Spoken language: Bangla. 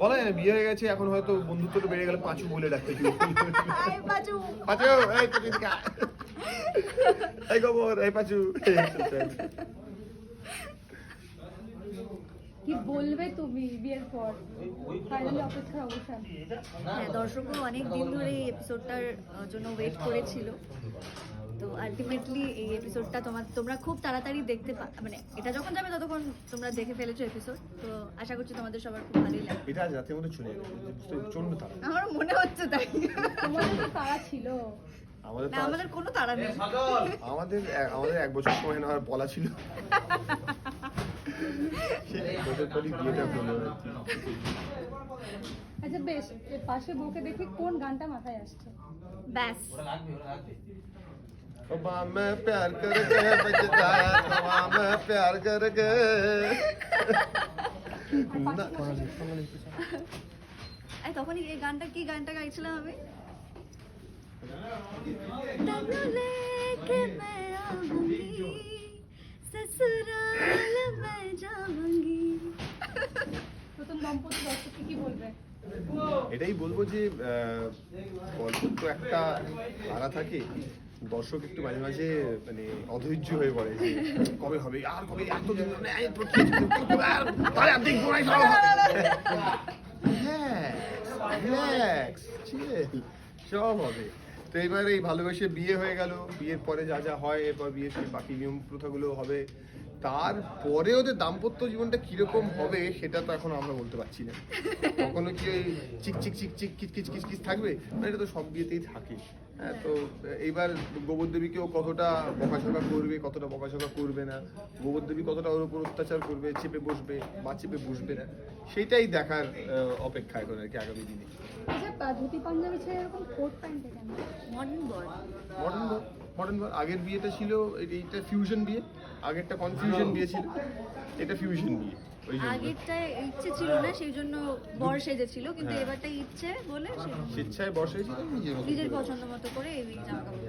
বলা যায় না বিয়ে হয়ে গেছে এখন হয়তো বন্ধুত্বটা বেড়ে গেলে পাঁচু বলে ডাকতে। আয় পাঁচু। এই এই খবর এই পাঁচু। কি বলবে তুমি বিয়ের পর? ফাইনালি অপেক্ষার অবসান হ্যাঁ দর্শকও অনেক দিন ধরে এই এপিসোডটার জন্য ওয়েট করেছিল। তো আলটিমেটলি এই এপিসোডটা তোমার তোমরা খুব তাড়াতাড়ি দেখতে পা মানে এটা যখন যাবে ততক্ষণ তোমরা দেখে ফেলেছো এপিসোড তো আশা করছি তোমাদের সবার খুব ভালোই লাগবে। এটা আজ রাতের মধ্যে চলে যাবে প্রচণ্ড তারা আমার মনে হচ্ছে তাই। তোমাদের তো তারা ছিল। আমাদের আমাদের কোনো তাড়া নেই। আমাদের আমাদের এক বছর সময় নেওয়ার বলা ছিল। সেই এক বছর বিয়েটা। আচ্ছা বেশ এর পাশে বউকে দেখে কোন গানটা মাথায় আসছে ব্যাস तोबा मैं प्यार करके बजता तोबा मैं प्यार करके না এই তখন এই গানটা কি গানটা গাইছিলাম আমি तनु लेके मैं आऊंगी ससुराल मैं जाऊंगी নতুন দম্পতি দর্শককে এটাই বলব যে গল্প তো একটা ধারা থাকে। দর্শক একটু মাঝে মাঝে মানে অধৈর্য হয়ে পড়ে কবে হবে? আর কবে? এত সব হবে। তো এবার এই ভালোবেসে বিয়ে হয়ে গেল। বিয়ের পরে যা যা হয়, এরপর বিয়ের বাকি নিয়ম প্রথাগুলো হবে। তারপরে ওদের দাম্পত্য জীবনটা কীরকম হবে সেটা তো এখন আমরা বলতে পারছি না। কখনো কি ওই চিক চিক চিক চিক কিচ কিচ কিচ কিচ থাকবে? না এটা তো সব বিয়েতেই থাকে। হ্যাঁ তো এইবার গোবর দেবীকেও কতটা বকাঝকা করবে কতটা বকাঝকা করবে না? গোবর দেবী কতটা ওর উপর অত্যাচার করবে চেপে বসবে বা চেপে বসবে না? সেইটাই দেখার অপেক্ষা এখন আর কি আগামী দিনে। আচ্ছা ধুতি পাঞ্জাবি ছেড়ে এরকম কোট প্যান্টে কেন? মর্নিং বয় মডার্ন মডার্ন আগের বিয়েটা ছিল এই- এইটা ফিউশন বিয়ে আগেরটা কনফিউশন বিয়ে ছিল এটা ফিউশন বিয়ে আগেরটা ইচ্ছে ছিল না সেই জন্য বর সেজেছিল কিন্তু হ্যাঁ। এবারটা ইচ্ছে বলে সে স্বেচ্ছায় বসেছিল নিজের নিজের পছন্দ মতো করে এই জামা কাপড়